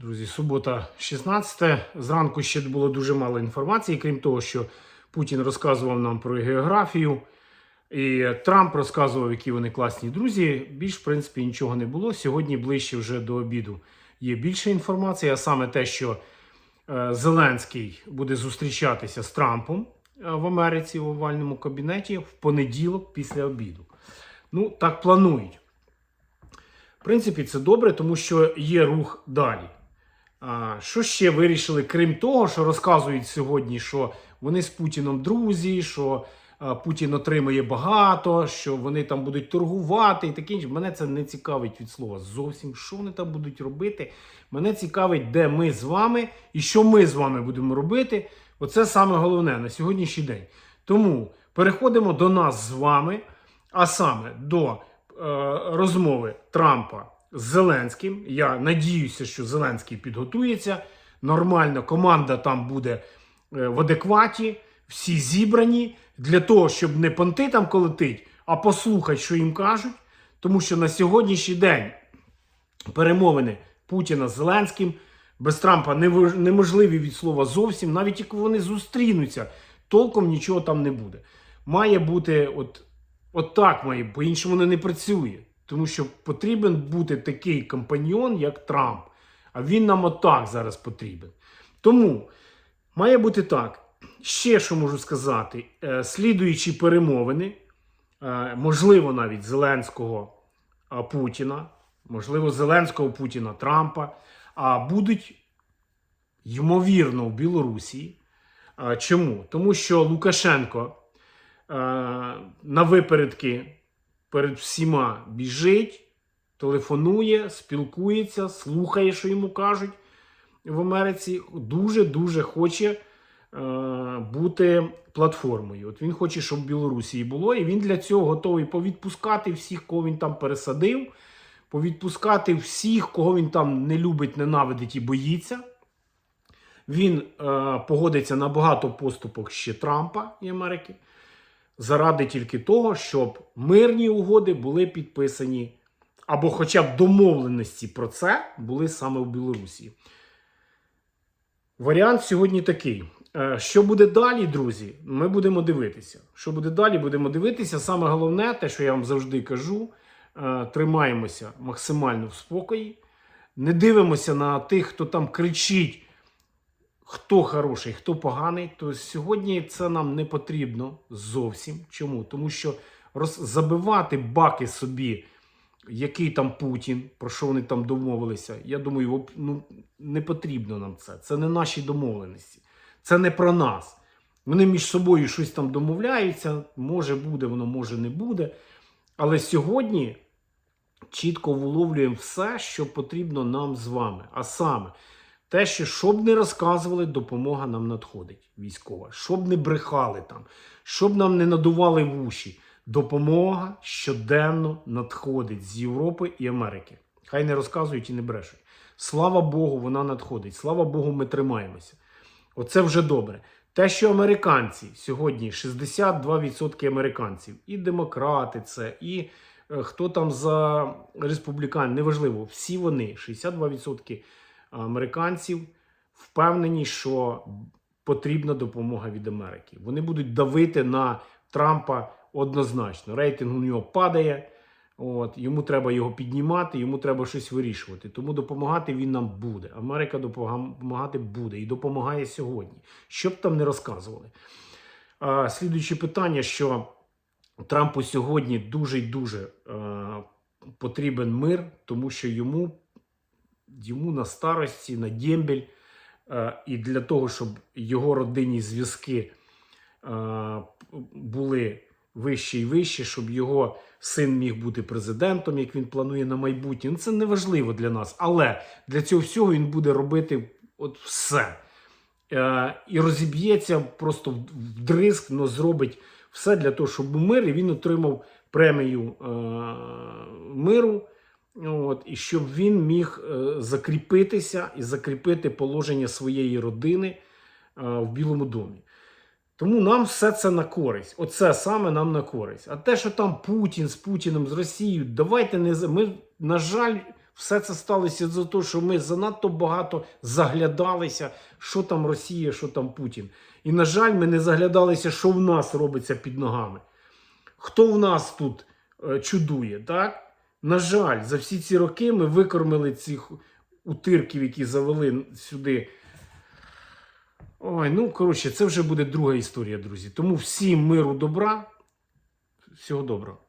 Друзі, субота 16. Зранку ще було дуже мало інформації, крім того, що Путін розказував нам про географію, і Трамп розказував, які вони класні друзі. Більш, в принципі, нічого не було. Сьогодні ближче вже до обіду є більше інформації, а саме те, що е, Зеленський буде зустрічатися з Трампом е, в Америці в овальному кабінеті в понеділок після обіду. Ну, так планують. В принципі, це добре, тому що є рух далі. Що ще вирішили, крім того, що розказують сьогодні, що вони з Путіном друзі, що Путін отримує багато, що вони там будуть торгувати і таке інше. Мене це не цікавить від слова зовсім. Що вони там будуть робити? Мене цікавить, де ми з вами і що ми з вами будемо робити. Оце саме головне на сьогоднішній день. Тому переходимо до нас з вами, а саме до е, розмови Трампа з Зеленським. Я надіюся, що Зеленський підготується. Нормально, команда там буде е, в адекваті, всі зібрані для того, щоб не понти там колотить, а послухати, що їм кажуть. Тому що на сьогоднішній день перемовини Путіна з Зеленським без Трампа неможливі від слова зовсім. Навіть як вони зустрінуться, толком нічого там не буде. Має бути от, от так має, по-іншому не працює. Тому що потрібен бути такий компаньйон, як Трамп. А він нам отак зараз потрібен. Тому має бути так. Ще що можу сказати, Е, слідуючі перемовини, е, можливо, навіть Зеленського Путіна, можливо, Зеленського Путіна Трампа, а будуть ймовірно в Білорусі. Чому? Тому що Лукашенко е, на випередки перед всіма біжить, телефонує, спілкується, слухає, що йому кажуть в Америці. Дуже-дуже хоче е, бути платформою. От він хоче, щоб в Білорусі було, і він для цього готовий повідпускати всіх, кого він там пересадив, повідпускати всіх, кого він там не любить, ненавидить і боїться. Він е, погодиться на багато поступок ще Трампа і Америки заради тільки того, щоб мирні угоди були підписані, або хоча б домовленості про це були саме в Білорусі. Варіант сьогодні такий. Е, Що буде далі, друзі? Ми будемо дивитися. Що буде далі, будемо дивитися. Саме головне, те, що я вам завжди кажу, е, тримаємося максимально в спокої, не дивимося на тих, хто там кричить, хто хороший, хто поганий. То сьогодні це нам не потрібно зовсім. Чому? Тому що роз... забивати баки собі, який там Путін, про що вони там домовилися. Я думаю, ну, не потрібно нам це. Це не наші домовленості. Це не про нас. Вони між собою щось там домовляються. Може буде, воно може не буде. Але сьогодні чітко виловлюємо все, що потрібно нам з вами. А саме, те, що щоб не розказували, допомога нам надходить військова. Щоб не брехали там, щоб нам не надували вуші. Допомога щоденно надходить з Європи і Америки. Хай не розказують і не брешуть. Слава Богу, вона надходить. Слава Богу, ми тримаємося. Оце вже добре. Те, що американці сьогодні 62% американців, і демократи, це, і е, хто там за республікан, неважливо, всі вони, 62% американців, впевнені, що потрібна допомога від Америки. Вони будуть давити на Трампа однозначно. Рейтинг у нього падає. От, йому треба його піднімати, йому треба щось вирішувати. Тому допомагати він нам буде. Америка допомагати буде і допомагає сьогодні. Що б там не розказували. А, слідуюче питання, що Трампу сьогодні дуже й дуже е, потрібен мир, тому що йому, йому на старості, на дембель, е, і для того, щоб його родинні зв'язки е, були вищі і вищі, щоб його син міг бути президентом, як він планує на майбутнє. Ну, це не важливо для нас. Але для цього всього він буде робити от все. Е, і розіб'ється просто в але зробить все для того, щоб мир, і він отримав премію миру. От, і щоб він міг е, закріпитися і закріпити положення своєї родини е, в Білому домі. Тому нам все це на користь. Оце саме нам на користь. А те, що там Путін з Путіним, з Росією, давайте не ми, на жаль, Все це сталося за те, що ми занадто багато заглядалися, що там Росія, що там Путін. І, на жаль, ми не заглядалися, що в нас робиться під ногами. Хто в нас тут е, чудує, так? На жаль, за всі ці роки ми викормили цих утирків, які завели сюди. Ой, ну коротше, це вже буде друга історія, друзі. Тому всім миру добра. Всього доброго.